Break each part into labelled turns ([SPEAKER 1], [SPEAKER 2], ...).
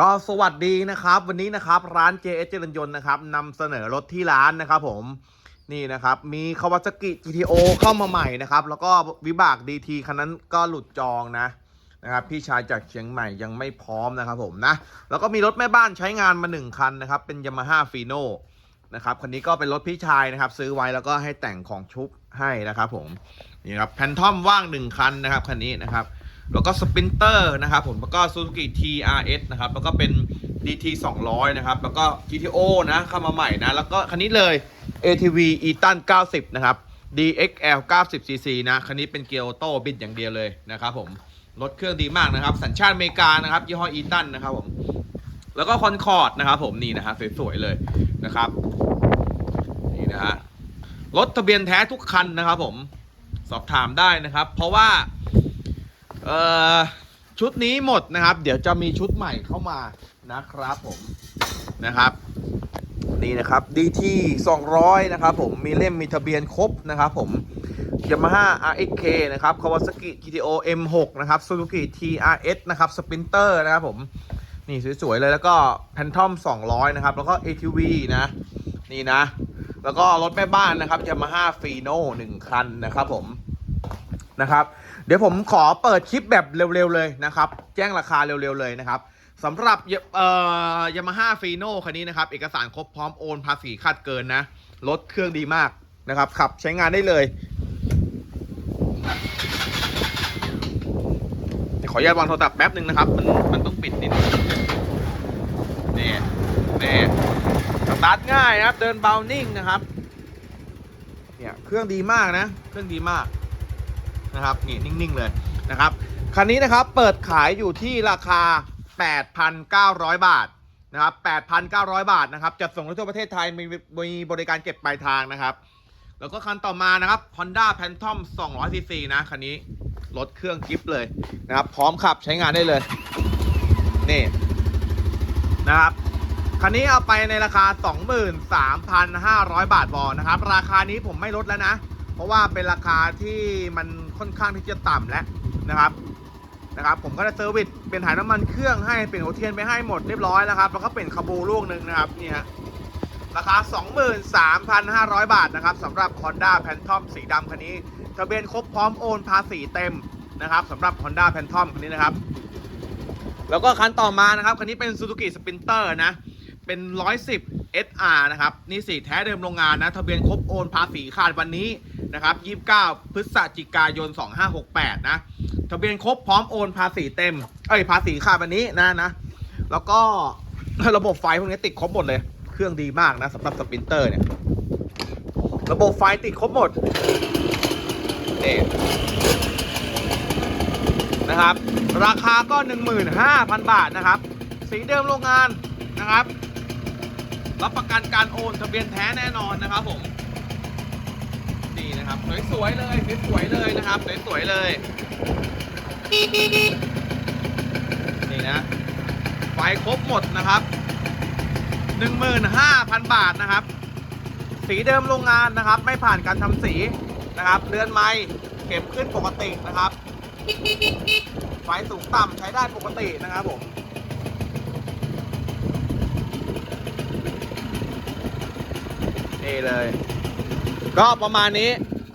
[SPEAKER 1] ก็สวัสดีนะครับ วันนี้นะครับร้าน JS เจริญยนต์นะครับนำเสนอรถที่ร้านนะครับผมนี่นะครับมี Kawasaki GTO เข้ามาใหม่นะครับ แล้วก็วิบาก DT คันนั้นก็หลุดจองนะนะครับพี่ชายจากเชียงใหม่ยังไม่พร้อมนะครับผมนะแล้วก็มีรถแม่บ้านใช้งานมา 1 คันนะครับ เป็น Yamaha Fino นะครับคันนี้ก็เป็นรถพี่ชายนะครับ ซื้อไว้แล้วก็ให้แต่งของชุบให้นะครับผมนี่ครับแพนทอมว่าง 1 คันนะครับคันนี้นะครับ แล้วก็สป r นเตอร์นะครับผมแล้วก็ Suzuki TRS นะครับแล้วก็เป็น DT 200 นะครับ แล้วก็ GTO นะเข้ามาใหม่นะ แล้วก็คันนี้เลย ATV Eton 90 นะครับ DXL 90cc นะคันนี้เป็นเกียร์ออโต้บิดอย่างเดียวเลยนะครับผมรถเครื่องดีมากนะครับ สัญชาติอเมริกานะครับ ยี่ห้อ Eton นะครับผมแล้วก็คอนคอร์ดนะครับผมนี่นะฮะสวยๆเลยนะครับนี่นะฮะรถทะเบียนแท้ทุกคันนะครับผมสอบถามได้นะครับ เพราะว่า เอ่อชุดนี้หมดนะครับ เดี๋ยวจะมีชุดใหม่เข้ามานะครับผมนะครับนี่นะครับ DT 200 นะครับผมมีเล่มมีทะเบียนครบนะครับผม Yamaha RXK นะครับ Kawasaki GTO M6 นะครับ Suzuki TRS นะครับ Sprinter นะครับผม นี่สวย ๆ เลยแล้วก็ Phantom 200 นะครับ แล้วก็ ATV นะ นี่นะ แล้วก็รถแม่บ้านนะครับ Yamaha Fino 1 คันนะครับผมนะครับ เดี๋ยวผมขอเปิดคลิปแบบเร็วๆเลยนะครับ แจ้งราคาเร็วๆเลยนะครับสำหรับเอ่อยามาฮ่าฟีโน่คันนี้นะครับ เอกสารครบพร้อมโอนภาษีคาดเกินนะ รถเครื่องดีมากนะครับ ขับใช้งานได้เลย ขออนุญาตวางโทรศัพท์แป๊บหนึ่งนะครับ มันมันต้องปิดนิดนึงนี่นี่สตาร์ทง่ายนะครับ เดินเบานิ่งนะครับ เนี่ยเครื่องดีมากนะ เครื่องดีมาก นะครับนี่นิ่งๆเลยนะครับคันนี้นะครับเปิดขายอยู่ที่ราคา 8,900 บาทนะครับ 8,900 บาทนะครับจัดส่งทั่วประเทศไทยมีมีบริการเก็บปลายทางนะครับ แล้วก็คันต่อมานะครับ Honda Phantom 200cc นะคันนี้รถเครื่องกิฟต์เลยนะครับ พร้อมขับใช้งานได้เลย นี่นะครับคันนี้เอาไปในราคา 23,500 บาทบอนะครับ ราคานี้ผมไม่ลดแล้วนะ เพราะว่าเป็นราคาที่มัน ค่อนข้างที่จะต่ำแล้วนะครับนะครับ ผมก็จะเซอร์วิสเป็นถ่ายน้ำมันเครื่องให้เป็นหัวเทียนไปให้หมดเรียบร้อยแล้วครับแล้วก็เป็นคาบูลูกหนึ่งนะครับนี่ฮะราคา 23,500 บาทนะครับสำหรับ Honda Phantom สีดำคันนี้ทะเบียนครบพร้อมโอนภาษีเต็มนะครับสำหรับ Honda Phantom คันนี้นะครับ แล้วก็คันต่อมานะครับคันนี้เป็น Suzuki Sprinter นะเป็น 110 SR นะครับนี่สีแท้เดิมโรงงานนะทะเบียนครบโอนภาษีขาดวันนี้นะครับ29 พฤศจิกายน 2568 นะทะเบียนครบพร้อมโอนภาษีเต็มเอ้ยภาษีขาดวันนี้นะนะ แล้วก็ระบบไฟพวกนี้ติดครบหมดเลย เครื่องดีมากนะสำหรับสปรินเตอร์เนี่ยระบบไฟติดครบหมดนี่นะครับ ราคาก็ 15,000 บาทนะครับ สีเดิมโรงงานนะครับ รับประกันการโอนทะเบียนแท้แน่นอนนะครับผมนี่นะครับสวยๆเลยสวยๆเลยนะครับสวยๆเลยนี่นะไฟครบหมดนะครับ 15,000 บาทนะครับ สีเดิมโรงงานนะครับ ไม่ผ่านการทำสีนะครับเรือนไม้เข็มขึ้นปกตินะครับไฟสูงต่ำใช้ได้ปกตินะครับผม นี่เลย ก็ประมาณนี้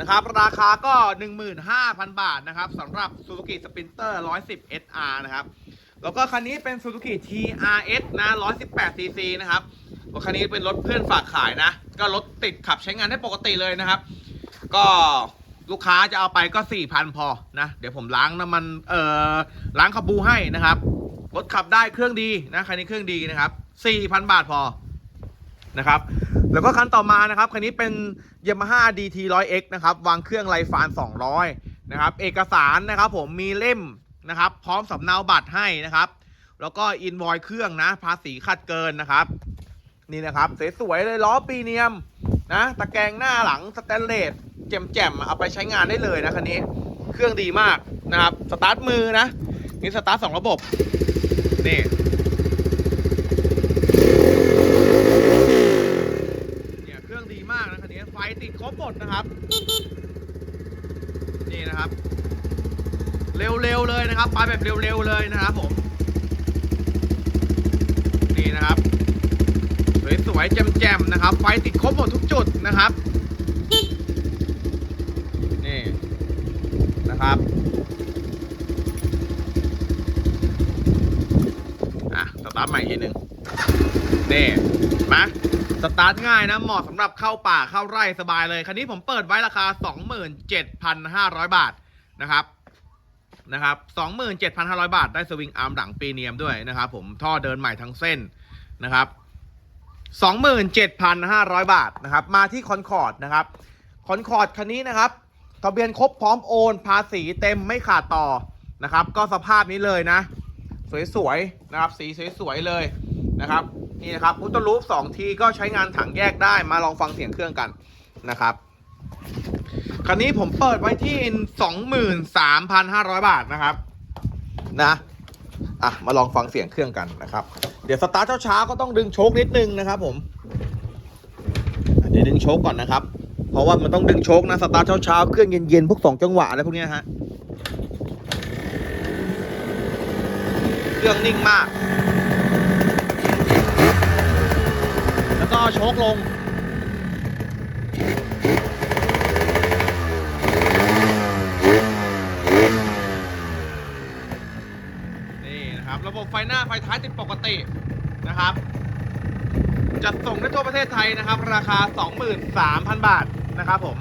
[SPEAKER 1] นะครับ ราคาก็ 15,000 บาทนะครับสำหรับ Suzuki Sprinter 110 SR นะครับ แล้วก็คันนี้เป็น Suzuki TRS นะ 118cc นะครับรถคันนี้เป็นรถเพื่อนฝากขายนะ ก็รถติดขับใช้งานได้ปกติเลยนะครับ ก็ลูกค้าจะเอาไปก็ 4,000 พอนะ เดี๋ยวผมล้างน้ำมันเอ่อล้างคาบูให้นะครับ รถขับได้เครื่องดีนะคันนี้เครื่องดีนะครับ 4,000 บาทพอนะครับ แล้วก็คันต่อมานะครับคันนี้เป็น Yamaha DT 100X นะครับวางเครื่องไรฟาน 200 นะครับ เอกสารนะครับผมมีเล่มนะครับ พร้อมสำเนาบัตรให้นะครับ แล้วก็อินวอยเครื่องนะ ภาษีคัดเกินนะครับ นี่นะครับสวยๆเลยล้อปีเนียมนะตะแกรงหน้าหลังสแตนเลสแจ่มๆเอาไปใช้งานได้เลยนะคันนี้เครื่องดีมากนะครับสตาร์ทมือนะนี่สตาร์ทสองระบบนี่ เนี่ยเครื่องดีมากนะคันนี้ ไฟติดครบหมดนะครับ นี่นะครับ เร็วๆเลย นะครับ ไปแบบเร็วๆเลยนะครับผม นี่นะครับ สวยๆแจ่มๆนะครับ ไฟติดครบหมดทุกจุดนะครับ นี่นะครับอะสตาร์ทใหม่อีกทีหนึ่งนี่มาสตาร์ทง่ายนะเหมาะสำหรับเข้าป่าเข้าไร่สบายเลย คันนี้ผมเปิดไว้ราคา 27,500 บาทนะครับ นะครับ27,500 บาทได้สวิงอาร์มหลังปีเนียมด้วยนะครับผมท่อเดินใหม่ทั้งเส้นนะครับ27,500 บาทนะครับมาที่คอนคอร์ดนะครับคอนคอร์ดคันนี้นะครับทะเบียนครบพร้อมโอนภาษีเต็มไม่ขาดต่อนะครับก็สภาพนี้เลยนะ สวยๆนะครับสีสวยๆเลยนะครับนี่นะครับอุตลูปสองทีก็ใช้งานถังแยกได้มาลองฟังเสียงเครื่องกันนะครับ คันนี้ผมเปิดไว้ที่ 23,500 บาทนะครับ นะ อะ มาลองฟังเสียงเครื่องกันนะครับ เดี๋ยวสตาร์ทเช้าๆก็ต้องดึงโชคนิดนึงนะครับผม เดี๋ยวดึงโชคก่อนนะครับ เพราะว่ามันต้องดึงโชคนะ สตาร์ทเช้าๆเครื่องเย็นๆ พวกสองจังหวะอะไรพวกนี้ฮะ เครื่องนิ่งมาก แล้วก็โชคลง นะครับ ระบบไฟหน้าไฟท้ายติดปกตินะครับ จัดส่งได้ทั่วประเทศไทยนะครับ ราคา 23,000 บาทนะครับผม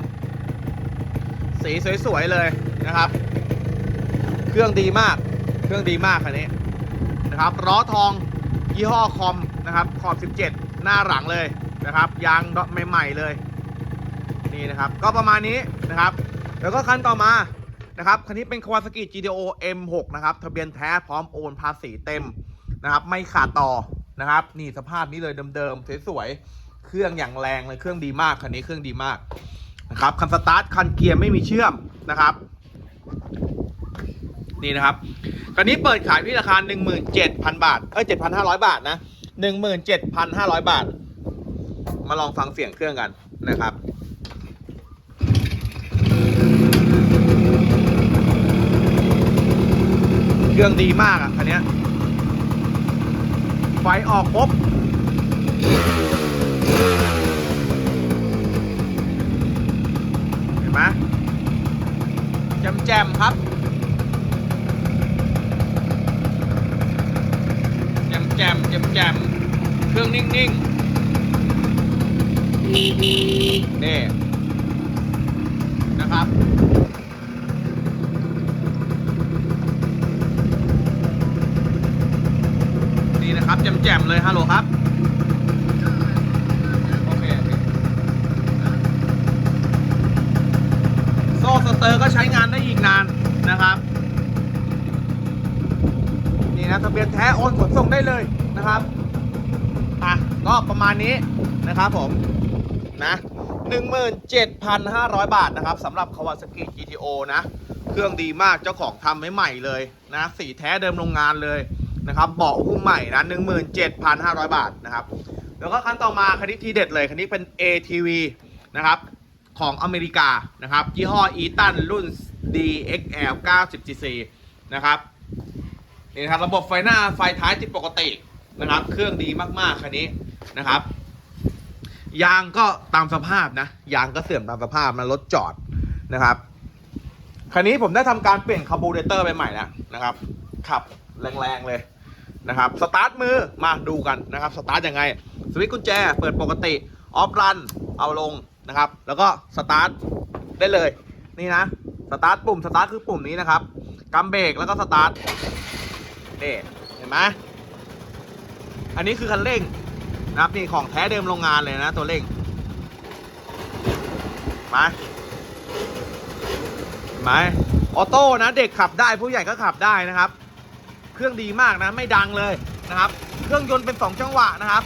[SPEAKER 1] สีสวยๆเลยนะครับ เครื่องดีมาก เครื่องดีมากคันนี้นะครับล้อทองยี่ห้อคอมนะครับขอบ 17 หน้าหลังเลยนะครับ ยางใหม่ ๆ เลย นี่นะครับ ก็ประมาณนี้นะครับ แล้วก็คันต่อมา นะครับ คันนี้เป็น Kawasaki GTO M6 นะครับทะเบียนแท้พร้อมโอนภาษีเต็มนะครับ ไม่ขาดต่อนะครับ นี่สภาพนี้เลยเดิมๆสวยๆเครื่องอย่างแรงเลยเครื่องดีมากคันนี้เครื่องดีมากนะครับคันสตาร์ทคันเกียร์ไม่มีเชื่อมนะครับ นี่นะครับคันนี้เปิดขายที่ราคา 17,000 บาทเอ้ย7,500 บาทนะ 17,500 บาท มาลองฟังเสียงเครื่องกันนะครับ เครื่องดีมากอะคันนี้ไฟออกครบเห็นไหมแจมแจมครับแจมแจมแจมแจมเครื่องนิ่งๆนี่นะครับ นี่นะครับ แจ่มเลยฮัลโหลครับโอเคโอเคโซ่สเตอร์ก็ใช้งานได้อีกนานนะครับ นี่นะทะเบียนแท้โอนขนส่งได้เลยนะครับอะก็ประมาณนี้นะครับผมนะ17,500 บาทนะครับสำหรับ Kawasaki GTO นะ เครื่องดีมากเจ้าของทำให้ใหม่เลยนะ สีแท้เดิมโรงงานเลย นะครับเบาะหุ้มใหม่นะ17,500 บาทนะครับแล้วก็คันต่อมาคันนี้ทีเด็ดเลยคันนี้เป็น ATV นะครับของอเมริกานะครับยี่ห้อ e t a n รุ่น DXL 90cc นะครับนี่นะครับระบบไฟหน้าไฟท้ายติดปกตินะครับ เครื่องดีมากๆคันนี้นะครับ ยางก็ตามสภาพนะ ยางก็เสื่อมตามสภาพนะรถจอดนะครับคันนี้ผมได้ทำการเปลี่ยนคาร์บูเรเตอร์ไปใหม่แล้วนะครับขับแรงๆเลย นะครับสตาร์ทมือมาดูกันนะครับสตาร์ทยังไงสวิตช์กุญแจเปิดปกติออฟรันเอาลงนะครับ แล้วก็สตาร์ทได้เลยนี่นะสตาร์ทปุ่มสตาร์ทคือปุ่มนี้นะครับกำเบรกแล้วก็สตาร์ทนี่เห็นไหมอันนี้คือคันเร่งนะครับนี่ของแท้เดิมโรงงานเลยนะตัวเร่งมาเห็นไหมออโต้นะเด็กขับได้ผู้ใหญ่ก็ขับได้นะครับ เครื่องดีมากนะ ไม่ดังเลยนะครับ เครื่องยนต์เป็นสองจังหวะนะครับ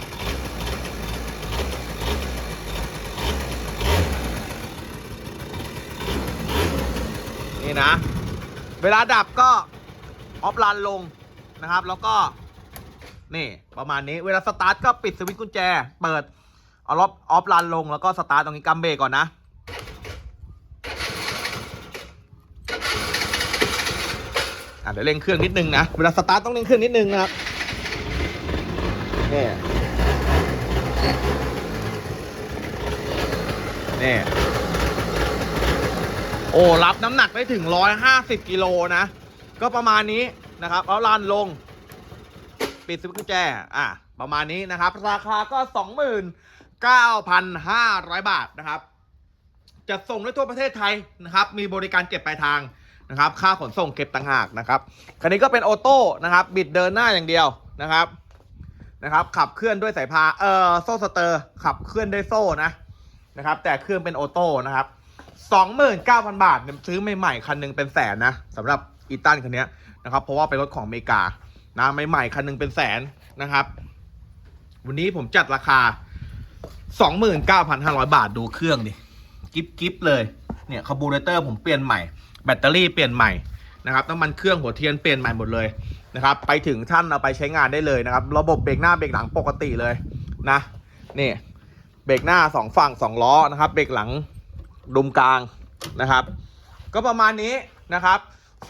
[SPEAKER 1] นี่นะ เวลาดับก็ออฟลันลงนะครับ แล้วก็ นี่ ประมาณนี้ เวลาสตาร์ทก็ปิดสวิตช์กุญแจ เปิด เอาล็อฟออฟลันลงแล้วก็สตาร์ทตรงนี้กัมเบรกก่อนนะ อะ เดี๋ยวเร่งเครื่องนิดนึงนะ เวลาสตาร์ทต้องเร่งเครื่องนิดนึงนะครับนี่นี่โอ้รับน้ำหนักได้ถึง 150 กิโลนะ ก็ประมาณนี้นะครับแล้วลานลง ปิดสวิตช์กุญแจ อะ ประมาณนี้นะครับ ราคาก็ 29,500 บาทนะครับ จะส่งได้ทั่วประเทศไทยนะครับ มีบริการเก็บปลายทาง นะครับค่าขนส่งเก็บต่างหากนะครับคันนี้ก็เป็นออโต้นะครับบิดเดินหน้าอย่างเดียวนะครับนะครับขับเคลื่อนด้วยสายพานเอ่อโซ่สเตอร์ ขับเคลื่อนด้วยโซ่นะนะครับแต่เครื่องเป็นออโต้นะครับ29,000บาทเนี่ยซื้อใหม่ๆคันหนึงเป็นแสนนะสำหรับอีตันคันนี้นะครับเพราะว่าเป็นรถของอเมริกานะใหม่ๆคันหนึงเป็นแสนนะครับ วันนี้ผมจัดราคา29,500บาทดูเครื่องดิ กิฟกิฟเลยเนี่ยคาร์บูเรเตอร์ผมเปลี่ยนใหม่ แบตเตอรี่เปลี่ยนใหม่นะครับน้ำมันเครื่องหัวเทียนเปลี่ยนใหม่หมดเลยนะครับ ไปถึงท่านเอาไปใช้งานได้เลยนะครับ ระบบเบรกหน้าเบรกหลังปกติเลยนะนี่เบรกหน้าสองฝั่งสองล้อนะครับ เบรกหลังดุมกลางนะครับ ก็ประมาณนี้นะครับ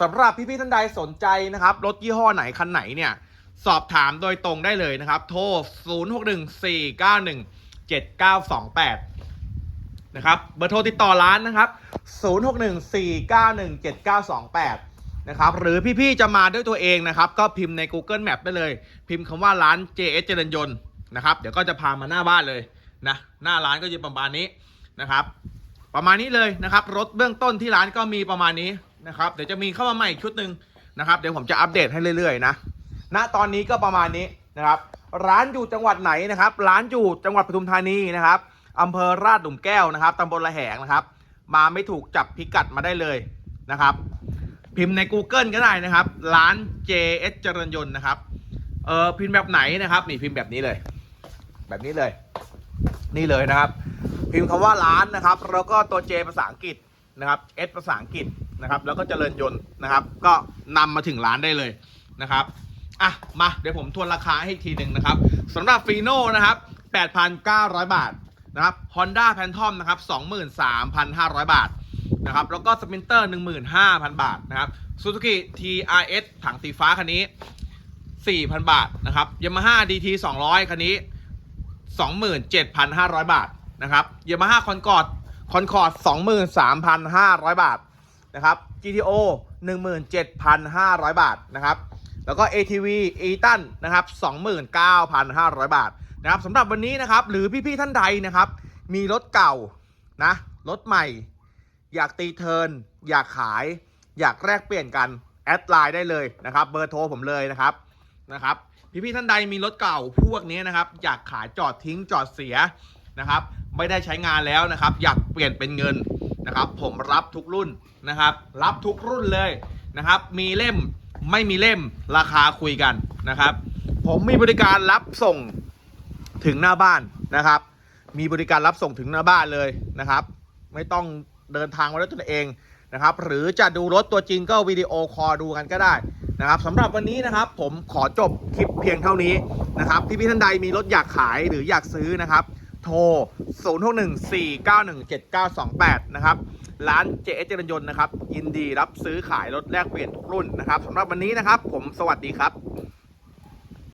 [SPEAKER 1] สำหรับพี่ๆท่านใดสนใจนะครับ รถยี่ห้อไหนคันไหนเนี่ย สอบถามโดยตรงได้เลยนะครับ โทร 0614917928 นะครับ เบอร์โทรติดต่อร้านนะครับ 0614917928 นะครับ หรือพี่ๆจะมาด้วยตัวเองนะครับ ก็พิมพ์ใน Google Map ได้เลย พิมพ์คำว่าร้าน JS เจริญยนต์นะครับ เดี๋ยวก็จะพามาหน้าบ้านเลยนะ หน้าร้านก็จะประมาณนี้นะครับ ประมาณนี้เลยนะครับ รถเบื้องต้นที่ร้านก็มีประมาณนี้นะครับ เดี๋ยวจะมีเข้ามาใหม่อีกชุดหนึ่งนะครับ เดี๋ยวผมจะอัปเดตให้เรื่อยๆนะ ณ ตอนนี้ก็ประมาณนี้นะครับ ร้านอยู่จังหวัดไหนนะครับ ร้านอยู่จังหวัดปทุมธานีนะครับอำเภอราชหลุมแก้วนะครับตำบลละแหงนะครับ มาไม่ถูกจับพิกัดมาได้เลยนะครับ พิมพ์ใน Google ก็ได้นะครับ ร้าน JS เจริญยนต์นะครับเออพิมพ์แบบไหนนะครับ นี่พิมพ์แบบนี้เลย แบบนี้เลย นี่เลยนะครับ พิมพ์คำว่าร้านนะครับ แล้วก็ตัว J ภาษาอังกฤษนะครับ S ภาษาอังกฤษนะครับ แล้วก็เจริญยนต์นะครับ ก็นำมาถึงร้านได้เลยนะครับอะมาเดี๋ยวผมทวนราคาให้อีกทีหนึ่งนะครับสำหรับฟีโน่นะครับ 8,900 บาท นะครับ Honda Phantom นะครับ 23,500 บาทนะครับ แล้วก็สปินเตอร์ 15,000 บาทนะครับ Suzuki TRS ถังสีฟ้าคันนี้ 4,000 บาทนะครับ Yamaha DT 200 คันนี้ 27,500 บาทนะครับ Yamaha Concord Concord 23,500 บาทนะครับ GTO 17,500 บาทนะครับ แล้วก็ ATV e t a n นะครับ 29,500 บาท นะครับสำหรับวันนี้นะครับ หรือพี่ๆท่านใดนะครับ มีรถเก่านะรถใหม่ อยากตีเทิร์นอยากขาย อยากแลกเปลี่ยนกันแอดไลน์ได้เลยนะครับ เบอร์โทรผมเลยนะครับนะครับ พี่ๆท่านใดมีรถเก่าพวกนี้นะครับ อยากขายจอดทิ้งจอดเสียนะครับ ไม่ได้ใช้งานแล้วนะครับ อยากเปลี่ยนเป็นเงินนะครับ ผมรับทุกรุ่นนะครับ รับทุกรุ่นเลยนะครับ มีเล่มไม่มีเล่มราคาคุยกันนะครับ ผมมีบริการรับส่ง ถึงหน้าบ้านนะครับ มีบริการรับส่งถึงหน้าบ้านเลยนะครับ ไม่ต้องเดินทางมาด้วยตัวเองนะครับ หรือจะดูรถตัวจริงก็วิดีโอคอลดูกันก็ได้นะครับสำหรับวันนี้นะครับผมขอจบคลิปเพียงเท่านี้นะครับพี่พี่ท่านใดมีรถอยากขายหรืออยากซื้อนะครับ โทร 0614917928 นะครับ ร้านเจเจริญยนต์นะครับ ยินดีรับซื้อขายรถแลกเปลี่ยนทุกรุ่นนะครับสำหรับวันนี้นะครับ ผมสวัสดีครับ